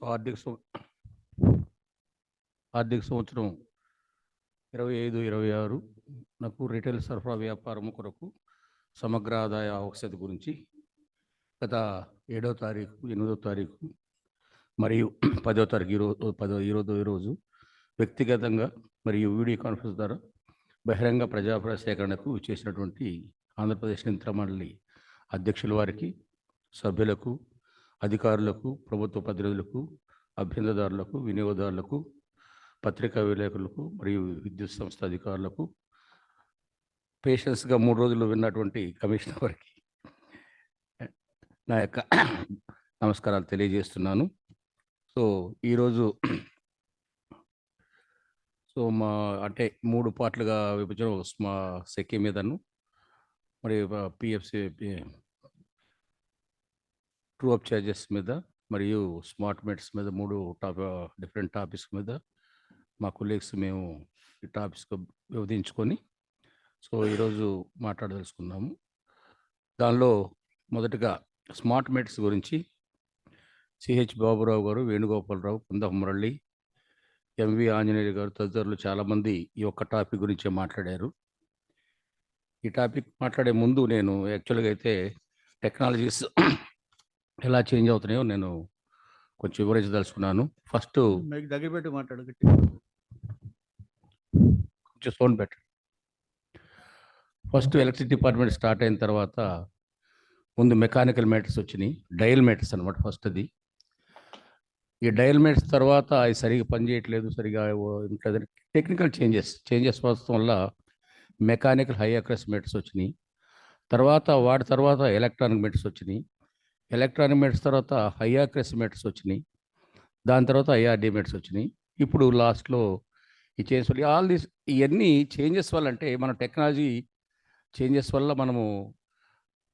So ఆర్థిక ఆర్థిక సంవత్సరం ఇరవై ఐదు ఇరవై ఆరు నాకు రిటైల్ సరఫరా వ్యాపారం కొరకు సమగ్ర ఆదాయ ఆవశ్యత గురించి గత ఏడో తారీఖు ఎనిమిదో తారీఖు మరియు పదో తారీఖు ఈరోజు పదో ఈరోజు ఈరోజు వ్యక్తిగతంగా మరియు వీడియో కాన్ఫరెన్స్ ద్వారా బహిరంగ ప్రజాప్రయ సేకరణకు చేసినటువంటి ఆంధ్రప్రదేశ్ నియంత్రణ మండలి అధ్యక్షుల వారికి సభ్యులకు అధికారులకు ప్రభుత్వ ప్రతినిధులకు అభ్యంతరదారులకు వినియోగదారులకు పత్రికా విలేకరులకు మరియు విద్యుత్ సంస్థ అధికారులకు పేషెన్స్గా మూడు రోజులు విన్నటువంటి కమిషనర్ నా యొక్క నమస్కారాలు తెలియజేస్తున్నాను. సో ఈరోజు సో మా అంటే మూడు పార్ట్లుగా విభజన మా సెక్కి మీదను మరి పిఎఫ్సి ట్రూ అప్ ఛార్జెస్ మీద మరియు స్మార్ట్ మీటర్స్ మీద మూడు టాప్ డిఫరెంట్ టాపిక్స్ మీద మా కొలీగ్స్ మేము ఈ టాపిక్స్ వివరించుకొని సో ఈరోజు మాట్లాడదలుచుకున్నాము. దానిలో మొదటగా స్మార్ట్ మీటర్స్ గురించి సిహెచ్ బాబురావు గారు వేణుగోపాలరావు కుందహ మురళి ఎంవి ఆంజనేయులు గారు తదితరులు చాలామంది ఈ ఒక్క టాపిక్ గురించే మాట్లాడారు. ఈ టాపిక్ మాట్లాడే ముందు నేను యాక్చువల్గా అయితే టెక్నాలజీస్ ఎలా చేంజ్ అవుతున్నాయో నేను కొంచెం వివరించదలుచుకున్నాను. ఫస్ట్ మీకు దగ్గర పెట్టి మాట్లాడు కొంచెం sound better. First electricity department start అయిన తర్వాత ముందు మెకానికల్ మ్యాటర్స్ వచ్చినాయి. డయల్ మ్యాటర్స్ అనమాట ఫస్ట్ అది ఈ డయల్ మ్యాటర్స్ తర్వాత అవి సరిగా పనిచేయట్లేదు సరిగా టెక్నికల్ చేంజెస్ చేంజెస్ వస్తడం వల్ల మెకానికల్ హై అక్రస్ మెట్స్ వచ్చినాయి. తర్వాత వాటి తర్వాత ఎలక్ట్రానిక్ మెట్స్ వచ్చినాయి. ఎలక్ట్రానిక్ మెట్స్ తర్వాత హయాక్రెస్ మెట్స్ వచ్చినాయి. దాని తర్వాత ఐఆర్డి మెట్స్ వచ్చినాయి. ఇప్పుడు లాస్ట్లో ఈ చేంజెస్ వల్ల ఆల్ దీస్ ఇవన్నీ చేంజెస్ వల్ల అంటే మన టెక్నాలజీ చేంజెస్ వల్ల మనము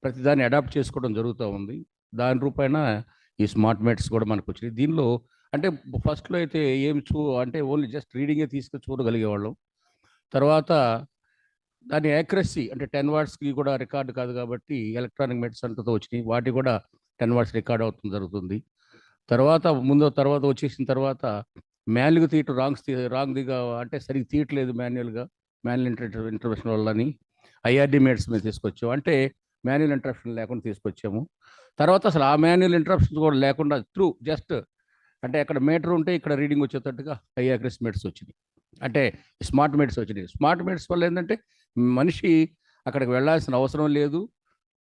ప్రతిదాన్ని అడాప్ట్ చేసుకోవడం జరుగుతూ ఉంది. దాని రూపాయన ఈ స్మార్ట్ మెట్స్ కూడా మనకు వచ్చినాయి. దీనిలో అంటే ఫస్ట్లో అయితే ఏం చూ అంటే ఓన్లీ జస్ట్ రీడింగే తీసుకొని చూడగలిగేవాళ్ళం. తర్వాత దాని యాక్యురసీ అంటే టెన్ వాట్స్కి కూడా రికార్డు కాదు కాబట్టి ఎలక్ట్రానిక్ మెట్స్ అంతతో వచ్చినాయి. వాటి కూడా టెన్ వాట్స్ రికార్డ్ అవుతుంది జరుగుతుంది. తర్వాత ముందు తర్వాత వచ్చేసిన తర్వాత మాన్యువల్గా తీయటం రాంగ్స్ రాంగ్దిగా అంటే సరిగ్గా తీయట్లేదు మాన్యువల్గా మాన్యువల్ ఇంటర్ ఇంటర్వెన్షన్ వల్లని ఐఆర్డి మేట్స్ మీద తీసుకొచ్చాము అంటే మాన్యువల్ ఇంటరప్షన్ లేకుండా తీసుకొచ్చాము. తర్వాత అసలు ఆ మాన్యువల్ ఇంటరప్షన్స్ కూడా లేకుండా త్రూ జస్ట్ అంటే అక్కడ మీటర్ ఉంటే ఇక్కడ రీడింగ్ వచ్చేటట్టుగా ఐఆక్రెస్ మేట్స్ వచ్చినాయి. అంటే స్మార్ట్ మేట్స్ వచ్చినాయి. స్మార్ట్ మేట్స్ వల్ల ఏంటంటే మనిషి అక్కడికి వెళ్ళాల్సిన అవసరం లేదు.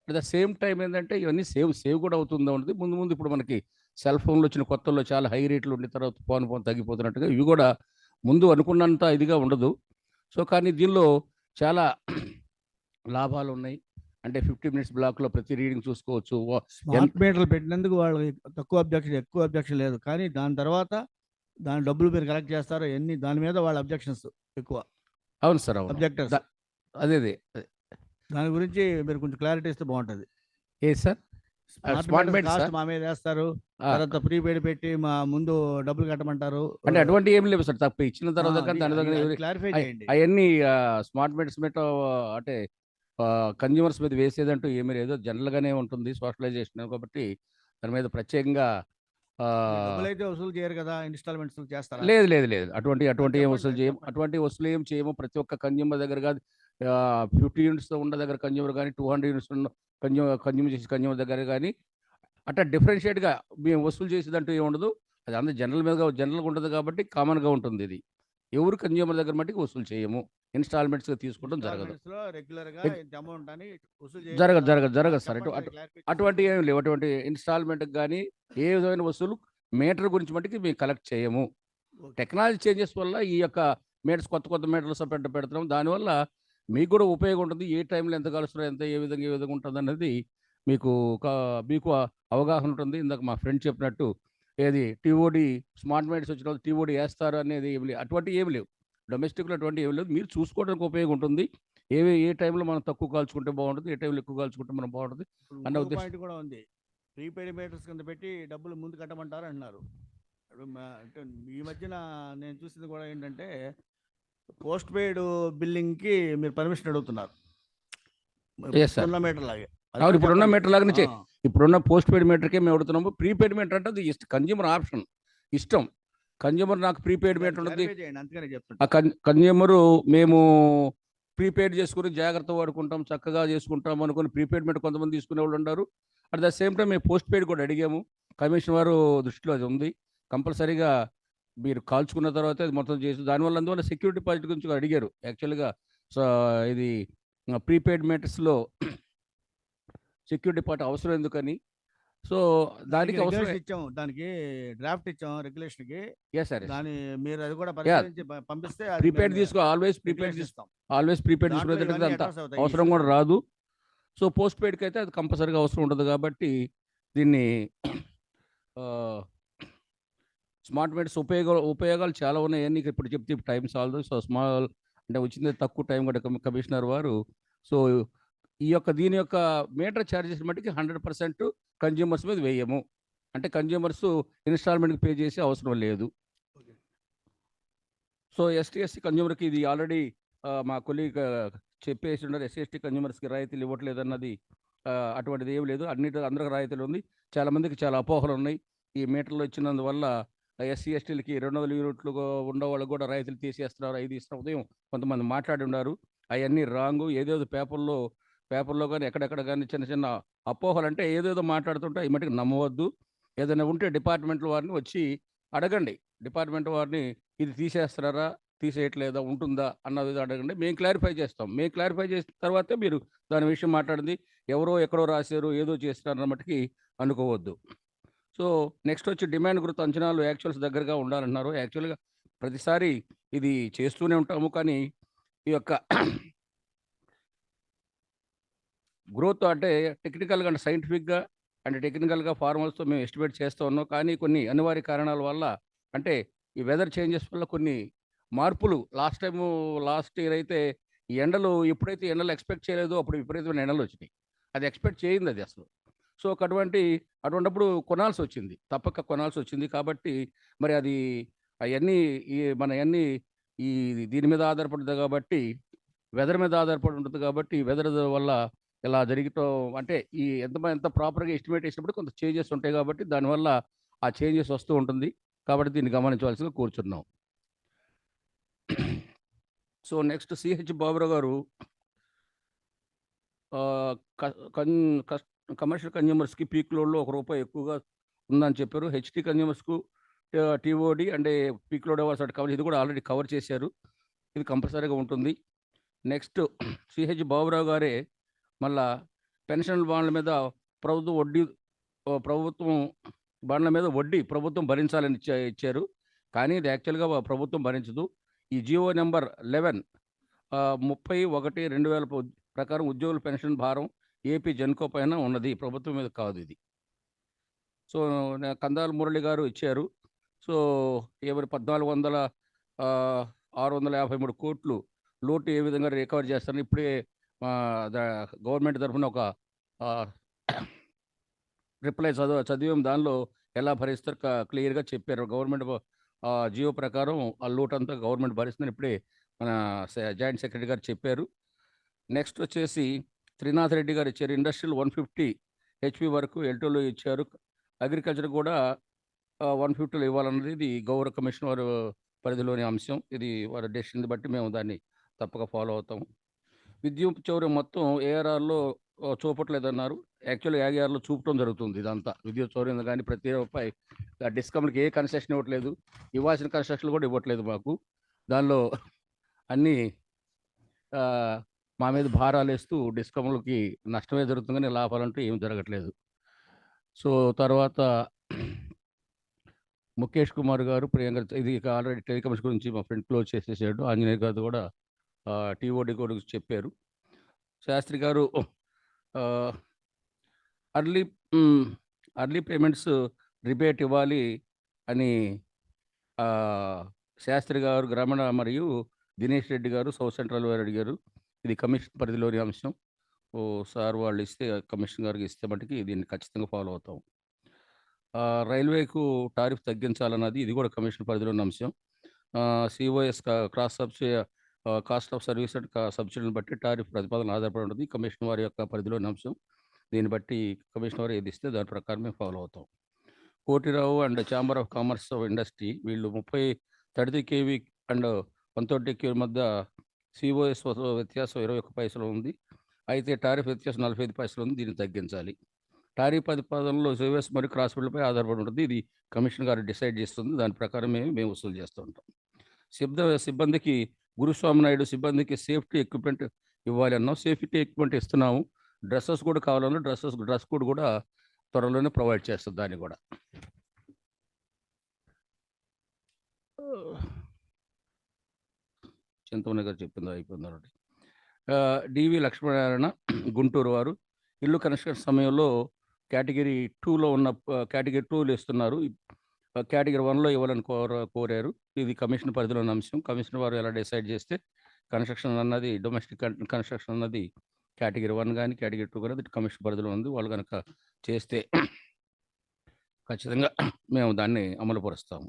అట్ ద సేమ్ టైం ఏంటంటే ఇవన్నీ సేవ్ సేవ్ కూడా అవుతుందా ఉంటుంది ముందు ముందు ఇప్పుడు మనకి సెల్ ఫోన్లు వచ్చిన కొత్తలో చాలా హై రేట్లు ఉండిన తర్వాత ఫోన్ ఫోన్ తగ్గిపోతున్నట్టుగా ఇవి కూడా ముందు అనుకున్నంత ఇదిగా ఉండదు. సో కానీ దీనిలో చాలా లాభాలు ఉన్నాయి. అంటే ఫిఫ్టీ మినిట్స్ బ్లాక్లో ప్రతి రీడింగ్ చూసుకోవచ్చు. స్మార్ట్ మీటర్లు పెట్టినందుకు వాళ్ళకి తక్కువ అబ్జెక్షన్ ఎక్కువ అబ్జెక్షన్ లేదు. కానీ దాని తర్వాత దాని డబ్బులు మీరు కలెక్ట్ చేస్తారో ఎన్ని దాని మీద వాళ్ళ అబ్జెక్షన్స్ ఎక్కువ. అవును సార్ అవును. అబ్జెక్టర్స్. అదే అదే. దాని గురించి మీరు కొంచెం క్లారిటీ ఇస్తే బాగుంటది. ఏ సార్? smart meters, cost? మా మీద వేస్తారు. తర్వాత ప్రీపెయిడ్ పెట్టి మా ముందు డబ్బులు కట్టమంటారు. అంటే అటువంటి ఏం లేవు సార్. తప్ప ఇచ్చిన తర్వాత కానీ దాని దగ్గర క్లారిఫై చేయండి. అవన్నీ స్మార్ట్ మీటర్స్ మీద అంటే కన్జ్యూమర్స్ మీద వేసేదంటూ ఏమీ లేదు. జనరల్గానే ఉంటుంది సోషలైజేషన్ కాబట్టి దాని మీద ప్రత్యేకంగా అయితే వసూలు చేయరు కదా ఇన్స్టాల్మెంట్స్ చేస్తారా? లేదు లేదు లేదు. అటువంటి అటువంటి ఏం వసూలు చేయము. అటువంటి వసూలు ఏం చేయము. ప్రతి ఒక్క కన్జ్యూమర్ దగ్గర కాదు. ఫిఫ్టీ యూనిట్స్ ఉన్న దగ్గర కన్జ్యూమర్ కానీ టూ హండ్రెడ్ యూనిట్స్ ఉన్న కన్జ్యూమర్ కన్జ్యూమర్ చేసే కన్జ్యూమర్ దగ్గర కానీ అట్లా డిఫరెన్షియేట్గా మేము వసూలు చేసేదంటూ ఏమి ఉండదు. అది అందరూ జనరల్ మీద జనరల్గా ఉంటుంది కాబట్టి కామన్గా ఉంటుంది ఇది. ఎవరు కన్జ్యూమర్ దగ్గర మట్టికి వసూలు చేయము. ఇన్స్టాల్మెంట్స్గా తీసుకోవడం జరగదు. జరగదు జరగదు. జరగదు సార్. అటువంటి. ఏమి లేవు. అటువంటి ఇన్స్టాల్మెంట్కి కానీ ఏ విధమైన వసూలు మీటర్ గురించి మట్టుకి మేము కలెక్ట్ చేయము. టెక్నాలజీ చేంజెస్ వల్ల ఈ యొక్క మీటర్స్ కొత్త కొత్త మీటర్స్ పెట్ట పెడుతున్నాం. దానివల్ల మీకు కూడా ఉపయోగం ఉంటుంది ఏ టైంలో ఎంత కలుస్తున్నారు ఎంత ఏ విధంగా ఏ విధంగా ఉంటుంది అనేది మీకు మీకు అవగాహన ఉంటుంది ఇందాక మా ఫ్రెండ్ చెప్పినట్టు ఏది టీఓడి స్మార్ట్ మీటర్స్ వచ్చిన టీఓడి వేస్తారు అనేది ఏమి లేవు. అటువంటి ఏమి లేవు. డొమెస్టిక్లో అటువంటి ఏమి లేదు మీరు చూసుకోవడానికి ఉపయోగం ఉంటుంది ఏ ఏ టైంలో మనం తక్కువ కాల్చుకుంటే బాగుంటుంది ఏ టైంలో ఎక్కువ కాల్చుకుంటే మనం బాగుంటుంది అన్న ఉద్దేశం- కూడా ఉంది. ప్రీపెయిడ్ మీటర్స్ కింద పెట్టి డబ్బులు ముందు కట్టమంటారు అంటున్నారు. ఈ మధ్యన నేను చూసింది కూడా ఏంటంటే పోస్ట్ పెయిడ్ బిల్లింగ్కి మీరు పర్మిషన్ అడుగుతున్నారు. Yes, sir. ఉన్న మీటర్ లాగే అవును, ఇప్పుడున్న. మీటర్ లాగానే చే- ఆ, ఇప్పుడున్న పోస్ట్ పెయిడ్ మీటర్కే మేము అడుగుతున్నాము. ప్రీపెయిడ్ మీటర్ అంటే అది జస్ట్ కన్జ్యూమర్ ఆప్షన్. ఇష్టం. కన్జ్యూమర్ నాకు ప్రీపెయిడ్ మీటర్ ఉంటుంది Clarify చేయండి. అందుకనే ఆ చెప్తున్నా కన్ కన్జ్యూమరు మేము ప్రీపెయిడ్ చేసుకుని జాగ్రత్త వాడుకుంటాం చక్కగా చేసుకుంటాం అనుకుని ప్రీపెయిడ్ మీటర్ కొంతమంది తీసుకునే వాళ్ళు ఉన్నారు. అట్ ద సేమ్ టైం మేము పోస్ట్ పెయిడ్ కూడా అడిగాము. కమిషన్ వారు దృష్టిలో అది ఉంది. కంపల్సరీగా మీరు కాల్చుకున్న తర్వాత అది మొత్తం చేసి దానివల్ల అందువల్ల సెక్యూరిటీ డిపాజిట్ గురించి అడిగారు. యాక్చువల్గా సో ఇది ప్రీపెయిడ్ మీటర్స్లో సెక్యూరిటీ డిపాజిట్ అవసరం ఎందుకని? సో దానికి అవసరం regulation ఇచ్చాం దానికి డ్రాఫ్ట్ ఇచ్చాం రెగ్యులేషన్కి ఎస్ సార్ దాని మీరు అది కూడా పరిశీలించి పంపిస్తే ప్రీపెయిడ్ తీసుకో ఆల్వేస్ ప్రీపెయిడ్ ఇస్తాం ఆల్వేస్ ప్రీపెయిడ్ దాంట్లో తీసుకునే ఇవన్నీ అంత. అవసరం కూడా రాదు. సో పోస్ట్ పెయిడ్కి అయితే అది కంపల్సరీగా అవసరం ఉండదు కాబట్టి దీన్ని స్మార్ట్ మీటర్స్ ఉపయోగాలు ఉపయోగాలు చాలా ఉన్నాయి. నీకు ఇప్పుడు చెప్తే టైం సాల్దు సో స్మాల్ అంటే వచ్చింది తక్కువ టైం కూడా కమి- కమిషనర్ వారు. సో ఈ యొక్క దీని యొక్క మీటర్ ఛార్జెస్ మటుకి హండ్రెడ్ పర్సెంట్ కన్జ్యూమర్స్ మీద వేయము. అంటే కన్జ్యూమర్స్ ఇన్స్టాల్మెంట్కి పే చేసే అవసరం లేదు. సో ఎస్టీఎస్సీ కన్జ్యూమర్కి ఇది ఆల్రెడీ మా కొలీగ్ చెప్పేసి ఉన్నారు. ఎస్సీఎస్టీ కన్జ్యూమర్స్కి రాయితీలు ఇవ్వట్లేదు అన్నది అటువంటిది ఏం లేదు. అన్నిటి అందరికి రాయితీలు ఉంది. చాలామందికి చాలా అపోహలు ఉన్నాయి. ఈ మీటర్లు వచ్చినందువల్ల ఎస్సీ ఎస్టీలకి రెండు వందల యూనిట్లు ఉన్న వాళ్ళకి కూడా రైతులు తీసేస్తున్నారు. ఐదు ఇస్తున్నారు ఉదయం కొంతమంది మాట్లాడి ఉన్నారు. అవన్నీ రాంగు. ఏదేదో పేపర్లో పేపర్లో కానీ ఎక్కడెక్కడ కానీ చిన్న చిన్న అపోహలు అంటే ఏదేదో మాట్లాడుతుంటే ఈ మటుకు నమ్మవద్దు. ఏదైనా ఉంటే డిపార్ట్మెంట్ వారిని వచ్చి అడగండి. డిపార్ట్మెంట్ వారిని ఇది తీసేస్తున్నారా? తీసేయట్లేదా? ఉంటుందా? అన్నది అడగండి. మేము క్లారిఫై చేస్తాం. మేము క్లారిఫై చేసిన తర్వాతే మీరు దాని విషయం మాట్లాడింది. ఎవరో ఎక్కడో రాశారు ఏదో చేస్తున్నారు అన్నమట్టుకి అనుకోవద్దు. సో నెక్స్ట్ వచ్చి డిమాండ్ గ్రోత్ అంచనాలు యాక్చువల్స్ దగ్గరగా ఉండాలన్నారు యాక్చువల్గా ప్రతిసారి ఇది చేస్తూనే ఉంటాము. కానీ ఈ యొక్క గ్రోత్ అంటే టెక్నికల్గా అంటే సైంటిఫిక్గా అండ్ టెక్నికల్గా ఫార్మర్స్తో మేము ఎస్టిమేట్ చేస్తూ ఉన్నాం. కానీ కొన్ని అనివార్య కారణాల వల్ల అంటే ఈ వెదర్ చేంజెస్ వల్ల కొన్ని మార్పులు లాస్ట్ టైము లాస్ట్ ఇయర్ అయితే ఈ ఎండలు ఎప్పుడైతే ఎండలు ఎక్స్పెక్ట్ చేయలేదో అప్పుడు విపరీతమైన ఎండలు వచ్చినాయి. అది ఎక్స్పెక్ట్ చేయింది అది అసలు. సో ఒక అటువంటి అటువంటిప్పుడు కొనాల్సి వచ్చింది తప్పక కొనాల్సి వచ్చింది కాబట్టి మరి అది అవన్నీ ఈ మన అన్నీ ఈ దీని మీద ఆధారపడుతుంది కాబట్టి వెదర్ మీద ఆధారపడి ఉంటుంది కాబట్టి వెదర్ వల్ల ఇలా జరగటం అంటే ఈ ఎంత ఎంత ప్రాపర్గా ఎస్టిమేట్ చేసినప్పుడు కొంత చేంజెస్ ఉంటాయి కాబట్టి దానివల్ల ఆ చేంజెస్ వస్తూ ఉంటుంది. కాబట్టి దీన్ని గమనించవలసిందిగా కూర్చున్నాం. సో నెక్స్ట్ సిహెచ్ బాబురావు గారు ఆ, కమర్షియల్ కన్జ్యూమర్స్కి పీక్ లోడ్లో ఒక రూపాయి ఎక్కువగా ఉందని చెప్పారు. హెచ్టీ కన్జ్యూమర్స్కు టీఓడి అంటే పీక్ లోడ్ అవర్స్ అటు కవర్ ఇది కూడా ఆల్రెడీ కవర్ చేశారు. ఇది కంపల్సరీగా ఉంటుంది. నెక్స్ట్ సిహెచ్ బాబురావు గారే మళ్ళా పెన్షన్ బాండ్ల మీద ప్రభుత్వం వడ్డీ ప్రభుత్వం బాండ్ల మీద వడ్డీ ప్రభుత్వం భరించాలని ఇచ్చారు. కానీ ఇది యాక్చువల్గా ప్రభుత్వం భరించదు. ఈ జియో నెంబర్ లెవెన్ ముప్పై ఒకటి రెండు వేల ప్రకారం ఉద్యోగుల పెన్షన్ భారం ఏపీ జెన్కో పైన ఉన్నది. ప్రభుత్వం మీద కాదు ఇది. సో కందాల మురళి గారు ఇచ్చారు. సో ఎవరి పద్నాలుగు వందల ఆరు వందల యాభై మూడు కోట్లు లోటు ఏ విధంగా రికవర్ చేస్తారని ఇప్పుడే గవర్నమెంట్ తరఫున ఒక రిప్లై చదివ చదివాం. దానిలో ఎలా భరిస్తారు క్లియర్గా చెప్పారు. గవర్నమెంట్ జియో ప్రకారం ఆ లోటు అంతా గవర్నమెంట్ భరిస్తుందని ఇప్పుడే మన జాయింట్ సెక్రటరీ గారు చెప్పారు. నెక్స్ట్ వచ్చేసి త్రినాథ్ రెడ్డి గారు ఇచ్చారు. ఇండస్ట్రియల్ వన్ ఫిఫ్టీ హెచ్పి వరకు ఎల్టోలో ఇచ్చారు. అగ్రికల్చర్ కూడా వన్ ఫిఫ్టీలో ఇవ్వాలన్నది ఇది గౌరవ కమిషన్ వారు పరిధిలోని అంశం. ఇది వారి డెసిషన్ బట్టి మేము దాన్ని తప్పక ఫాలో అవుతాము. విద్యుత్ చౌర్యం మొత్తం ఏఆర్ఆర్లో చూపట్లేదన్నారు. యాక్చువల్గా ఏఆర్ఆర్లో చూపటం జరుగుతుంది ఇదంతా. విద్యుత్ చౌర్యం కానీ ప్రతి రూపాయి డిస్కౌంట్కి ఏ కన్సెషన్ ఇవ్వట్లేదు. ఇవ్వాల్సిన కన్సెషన్ కూడా ఇవ్వట్లేదు మాకు. దానిలో అన్నీ మా మీద భారాలు వేస్తూ డిస్కమ్లకి నష్టమే జరుగుతుంది కానీ లాభాలంటూ ఏం జరగట్లేదు. సో తర్వాత ముఖేష్ కుమార్ గారు ప్రియాంక ఇది ఆల్రెడీ టెలికామ్స్ గురించి మా ఫ్రెండ్ క్లోజ్ చేసేసాడు. ఆంజనేయ గారు కూడా టీఓడి గురించి చెప్పారు. శాస్త్రి గారు అర్లీ అర్లీ పేమెంట్స్ రిబేట్ ఇవ్వాలి అని శాస్త్రి గారు గ్రామీణ మరియు దినేష్ రెడ్డి గారు సౌత్ సెంట్రల్ వారు అడిగారు. ఇది కమిషన్ పరిధిలోని అంశం. ఓ సార్ వాళ్ళు ఇస్తే కమిషన్ గారికి ఇస్తే మటుకి దీన్ని ఖచ్చితంగా ఫాలో అవుతాం. రైల్వేకు టారిఫ్ తగ్గించాలన్నది ఇది కూడా కమిషన్ పరిధిలోని అంశం. COS cross subsidy cost of service and సబ్సిడీని బట్టి టారిఫ్ ప్రతిపాదన ఆధారపడి ఉంటుంది. కమిషన్ వారి యొక్క పరిధిలోని అంశం. దీన్ని బట్టి కమిషన్ వారు ఏది ఇస్తే దాని ప్రకారమే ఫాలో అవుతాం. Kotirao and chamber of commerce of industry వీళ్ళు ముప్పై thirty KV and one thirty KV మధ్య సిఓఎస్ వ్యత్యాసం ఇరవై ఒక్క పైసలు ఉంది. అయితే టారిఫ్ వ్యత్యాసం నలభై ఐదు పైసలు ఉంది. దీన్ని తగ్గించాలి. టారిఫ్ ప్రతిపాదనలో సిఓఎస్ మరియు క్రాస్ బిల్లుపై ఆధారపడి ఉంటుంది. ఇది కమిషన్ గారు డిసైడ్ చేస్తుంది. దాని ప్రకారమే మేము వసూలు చేస్తూ ఉంటాం. సిద్ధ సిబ్బందికి గురుస్వామి నాయుడు సిబ్బందికి సేఫ్టీ ఎక్విప్మెంట్ ఇవ్వాలి అన్నాం. సేఫ్టీ ఎక్విప్మెంట్ ఇస్తున్నాము. డ్రెస్సెస్ కూడా కావాలన్నా డ్రెస్సెస్ డ్రెస్ కోడ్ కూడా త్వరలోనే ప్రొవైడ్ చేస్తుంది దాన్ని కూడా. చింతమణి గారు చెప్పిందో అయిపోయింది డివి లక్ష్మీనారాయణ గుంటూరు వారు. ఇల్లు కన్స్ట్రక్షన్ సమయంలో కేటగిరీ టూలో ఉన్న కేటగిరీ టూలు ఇస్తున్నారు. కేటగిరీ వన్లో ఇవ్వాలని కోర కోరారు. ఇది కమిషన్ పరిధిలో ఉన్న అంశం. కమిషన్ వారు ఎలా డిసైడ్ చేస్తే కన్స్ట్రక్షన్ అన్నది డొమెస్టిక్ కన్స్ట్రక్షన్ అన్నది కేటగిరీ వన్ కానీ కేటగిరీ టూ కానీ అది కమిషన్ పరిధిలో ఉంది. వాళ్ళు కనుక చేస్తే ఖచ్చితంగా మేము దాన్ని అమలుపరుస్తాము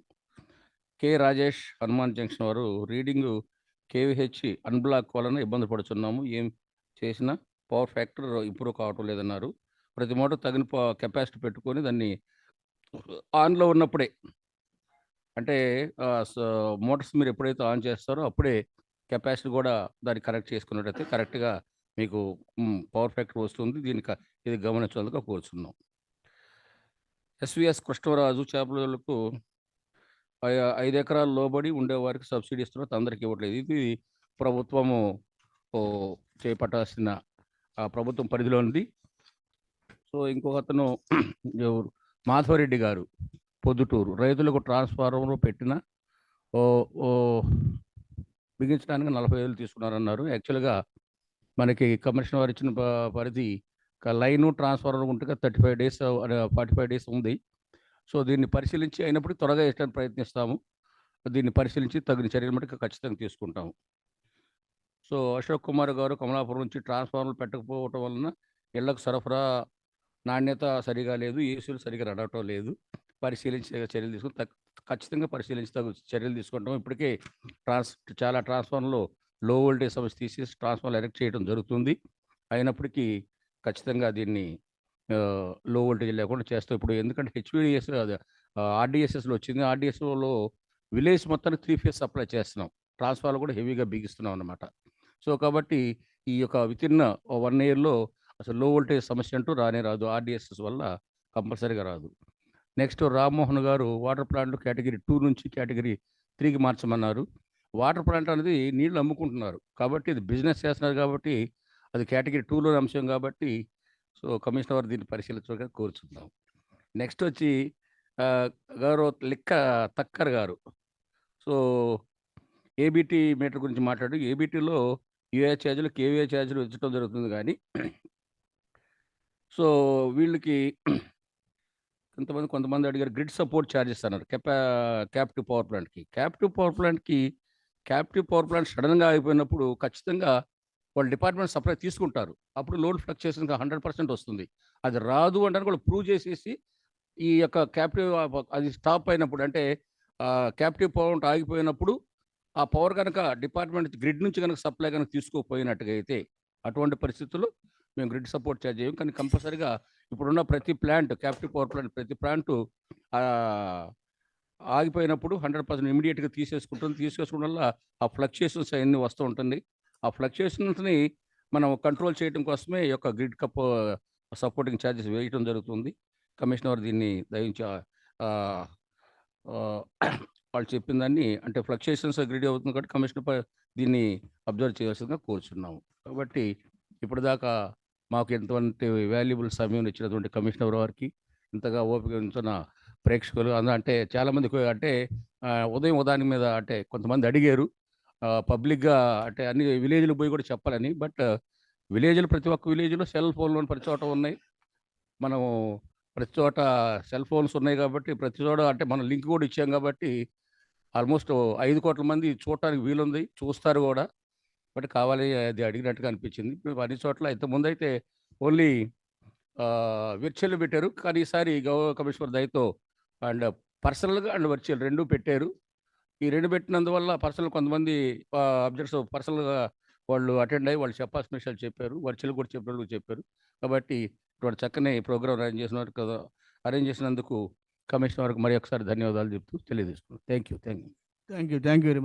కె రాజేష్ హనుమాన్ జంక్షన్ వారు రీడింగు కేవీహెచ్ అన్బ్లాక్ వలన ఇబ్బంది పడుతున్నాము ఏం చేసినా పవర్ ఫ్యాక్టర్ ఇంప్రూవ్ కావటం లేదన్నారు. ప్రతి మోటార్ తగిన కెపాసిటీ పెట్టుకొని దాన్ని ఆన్లో ఉన్నప్పుడే అంటే మోటార్స్ మీరు ఎప్పుడైతే ఆన్ చేస్తారో అప్పుడే కెపాసిటీ కూడా దాన్ని కరెక్ట్ చేసుకున్నట్టయితే కరెక్ట్గా మీకు పవర్ ఫ్యాక్టర్ వస్తుంది. దీనికి ఇది గమనించేందుకు కోరుచున్నాం ఎస్విఎస్ కృష్ణరాజు చేపలకు ఐదు ఎకరాల లోబడి ఉండేవారికి సబ్సిడీ ఇస్తున్నారు. అందరికి ఇవ్వట్లేదు. ఇది ప్రభుత్వము ఓ, చేపట్టాల్సిన ఆ ప్రభుత్వం పరిధిలో ఉంది. సో ఇంకొక అతను మాధవరెడ్డి గారు పొద్దుటూరు. రైతులకు ట్రాన్స్ఫార్మర్ పెట్టిన ఓ ఓ బిగించడానికి నలభై వేలు తీసుకున్నారన్నారు. యాక్చువల్గా మనకి కమిషన్ వారు ఇచ్చిన ప- పరిధి లైను ట్రాన్స్ఫార్మర్ ఉంటే thirty five days forty five days ఉంది. సో దీన్ని పరిశీలించి అయినప్పుడు త్వరగా ఇష్టం ప్రయత్నిస్తాము. దీన్ని పరిశీలించి తగిన చర్యలు మటుకు ఖచ్చితంగా తీసుకుంటాము. సో అశోక్ కుమార్ గారు కమలాపురం నుంచి ట్రాన్స్ఫార్మర్లు పెట్టకపోవటం వలన ఇళ్ళకు సరఫరా నాణ్యత సరిగా లేదు ఏసీలు సరిగా నడవటం లేదు. పరిశీలించి చర్యలు తీసుకుని ఖచ్చితంగా పరిశీలించి తగు చర్యలు తీసుకుంటాం ఇప్పటికే ట్రాన్స్ చాలా ట్రాన్స్ఫార్మర్లో లో వోల్టేజ్ సమస్య తీసేసి ట్రాన్స్ఫార్మర్ ఎరెక్ట్ చేయడం జరుగుతుంది. అయినప్పటికీ ఖచ్చితంగా దీన్ని లో వోల్టేజ్ లేకుండా చేస్తాం ఇప్పుడు ఎందుకంటే హెచ్విడిఎస్ ఆర్డిఎస్ఎస్లో వచ్చింది. ఆర్డిఎస్ఓలో విలేజ్ మొత్తానికి త్రీ ఫేస్ సప్లై చేస్తున్నాం. ట్రాన్స్ఫార్మర్ కూడా హెవీగా బిగిస్తున్నాం అనమాట సో కాబట్టి ఈ యొక్క వితిన్న వన్ ఇయర్లో అసలు లో వోల్టేజ్ సమస్య అంటూ రానే రాదు. ఆర్డిఎస్ఎస్ వల్ల కంపల్సరీగా రాదు. నెక్స్ట్ రామ్మోహన్ గారు వాటర్ ప్లాంట్ కేటగిరీ టూ నుంచి కేటగిరీ త్రీకి మార్చమన్నారు. వాటర్ ప్లాంట్ అనేది నీళ్ళు అమ్ముకుంటున్నారు. కాబట్టి ఇది బిజినెస్ చేస్తున్నారు కాబట్టి అది కేటగిరీ టూలోని అంశం కాబట్టి సో కమిషనర్ వారు దీన్ని పరిశీలించగా కోరుచున్నాం. నెక్స్ట్ వచ్చి గౌరవ గారు తక్కర్ గారు. సో ఏబిటి మీటర్ గురించి మాట్లాడు. ఏబిటీలో యూఏ ఛార్జీలు కేవీఏ ఛార్జీలు ఇచ్చడం జరుగుతుంది కానీ సో వీళ్ళకి కొంతమంది కొంతమంది అడిగారు గ్రిడ్ సపోర్ట్ ఛార్జెస్ అన్నారు. కెపా క్యాప్టివ్ పవర్ ప్లాంట్కి. క్యాప్టివ్ పవర్ ప్లాంట్కి క్యాప్టివ్ పవర్ ప్లాంట్ సడన్గా అయిపోయినప్పుడు ఖచ్చితంగా వాళ్ళు డిపార్ట్మెంట్ సప్లై తీసుకుంటారు. అప్పుడు లోన్ ఫ్లక్చుయేషన్ హండ్రెడ్ పర్సెంట్ వస్తుంది. అది రాదు అంటే వాళ్ళు ప్రూవ్ చేసేసి ఈ యొక్క క్యాప్టివ్ అది స్టాప్ అయినప్పుడు అంటే క్యాప్టివ్ పవర్ ఆగిపోయినప్పుడు ఆ పవర్ కనుక డిపార్ట్మెంట్ గ్రిడ్ నుంచి కనుక సప్లై కనుక తీసుకోపోయినట్టుగా అయితే అటువంటి పరిస్థితుల్లో మేము గ్రిడ్ సపోర్ట్ ఛార్జ్ చేయం. కానీ కంపల్సరిగా ఇప్పుడున్న ప్రతి ప్లాంట్ క్యాప్టివ్ పవర్ ప్లాంట్ ప్రతి ప్లాంట్ ఆగిపోయినప్పుడు హండ్రెడ్ పర్సెంట్ ఇమీడియట్గా తీసేసుకుంటుంది. తీసేసుకోవడం వల్ల ఆ ఫ్లక్చుయేషన్స్ అవన్నీ వస్తూ ఉంటుంది. ఆ ఫ్లక్చుయేషన్స్ని మనం కంట్రోల్ చేయడం కోసమే ఈ యొక్క గ్రిడ్ కప్ సపోర్టింగ్ ఛార్జెస్ వేయటం జరుగుతుంది. కమిషనర్ దీన్ని దయించి వాళ్ళు చెప్పిన దాన్ని అంటే ఫ్లక్చుయేషన్స్ గ్రిడ్ అవుతుంది కాబట్టి కమిషనర్ దీన్ని అబ్జర్వ్ చేయాల్సిందిగా కోరుచున్నాము. కాబట్టి ఇప్పటిదాకా మాకు ఎంతవంటి వాల్యుబుల్ సమయం ఇచ్చినటువంటి కమిషనర్ వారికి ఇంతగా ఓపిక ఉంచిన ప్రేక్షకులు అంటే చాలామంది అంటే ఉదయం ఉదాని మీద అంటే కొంతమంది అడిగారు. పబ్లిక్గా అంటే అన్ని విలేజ్లు పోయి కూడా చెప్పాలని. బట్ విలేజ్లు ప్రతి ఒక్క విలేజ్లో సెల్ ఫోన్లు ప్రతి చోట ఉన్నాయి. మనము ప్రతి చోట సెల్ ఫోన్స్ ఉన్నాయి కాబట్టి ప్రతి చోట అంటే మనం లింక్ కూడా ఇచ్చాం కాబట్టి ఆల్మోస్ట్ ఐదు కోట్ల మంది చూడటానికి వీలుంది. చూస్తారు కూడా. బట్ కావాలి అది అడిగినట్టుగా అనిపించింది. అన్ని చోట్ల ఇంతకుముందు అయితే ఓన్లీ విర్చువల్ పెట్టారు. కానీ ఈసారి గౌరవ కమిషనర్ దయతో అండ్ పర్సనల్గా అండ్ వర్చువల్ రెండు పెట్టారు. ఈ రెండు పెట్టినందువల్ల పర్సనల్ కొంతమంది అబ్జెక్ట్స్ పర్సనల్గా వాళ్ళు అటెండ్ అయ్యి వాళ్ళు చెప్పాల్సిన విషయాలు చెప్పారు. వర్చువల్ కూడా చెప్పినట్టు చెప్పారు. కాబట్టి ఇటువంటి చక్కని ప్రోగ్రామ్ అరేంజ్ చేసినారు కదా అరేంజ్ చేసినందుకు కమిషనర్ వారికి మరి ఒకసారి ధన్యవాదాలు చెప్తూ తెలియజేస్తున్నాను thank you thank you thank you thank you very much